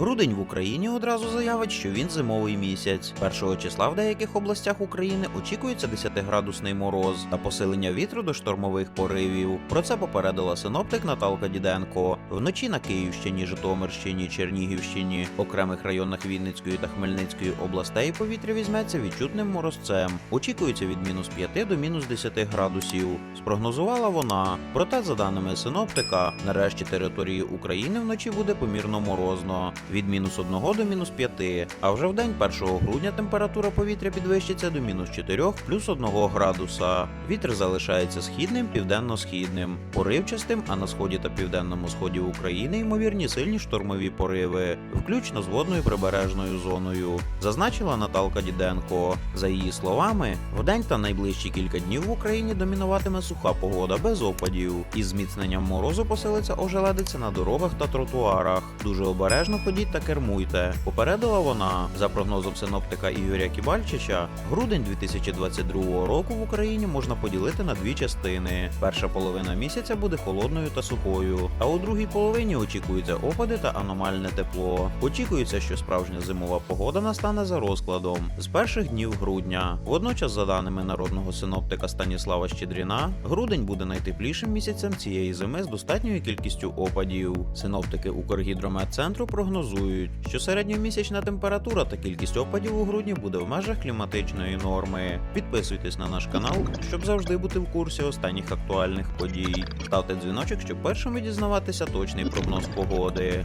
Грудень в Україні одразу заявить, що він зимовий місяць. 1 числа в деяких областях України очікується 10-градусний мороз та посилення вітру до штормових поривів. Про це попередила синоптик Наталка Діденко. Вночі на Київщині, Житомирщині, Чернігівщині, окремих районах Вінницької та Хмельницької областей повітря візьметься відчутним морозцем. Очікується від мінус 5 до мінус 10 градусів. Спрогнозувала вона. Проте, за даними синоптика, нарешті території України вночі буде помірно морозно від мінус 1 до мінус 5, а вже в день 1 грудня температура повітря підвищиться до мінус 4 плюс 1 градуса. Вітер залишається східним південно-східним, поривчастим, а на сході та південному сході України ймовірні сильні штормові пориви, включно з водною прибережною зоною, зазначила Наталка Діденко. За її словами, вдень та найближчі кілька днів в Україні домінуватиме суха погода без опадів. Із зміцненням морозу поселиться ожеледиця на дорогах та тротуарах. Дуже обережно ходіть та кермуйте. Попередила вона за прогнозом синоптика Ігоря Кібальчича. Грудень 2022 року в Україні можна поділити на дві частини. Перша половина місяця буде холодною та сухою, а у другій половині очікуються опади та аномальне тепло. Очікується, що справжня зимова погода настане за розкладом з перших днів грудня. Водночас, за даними народного синоптика Станіслава Щедріна, грудень буде найтеплішим місяцем цієї зими з достатньою кількістю опадів. Синоптики Укргідрометцентру прогнозують, що середньомісячна температура та кількість опадів у грудні буде в межах кліматичної норми. Підписуйтесь на наш канал, щоб завжди бути в курсі останніх актуальних подій. Ставте дзвіночок, щоб першими дізнаватися точний прогноз погоди.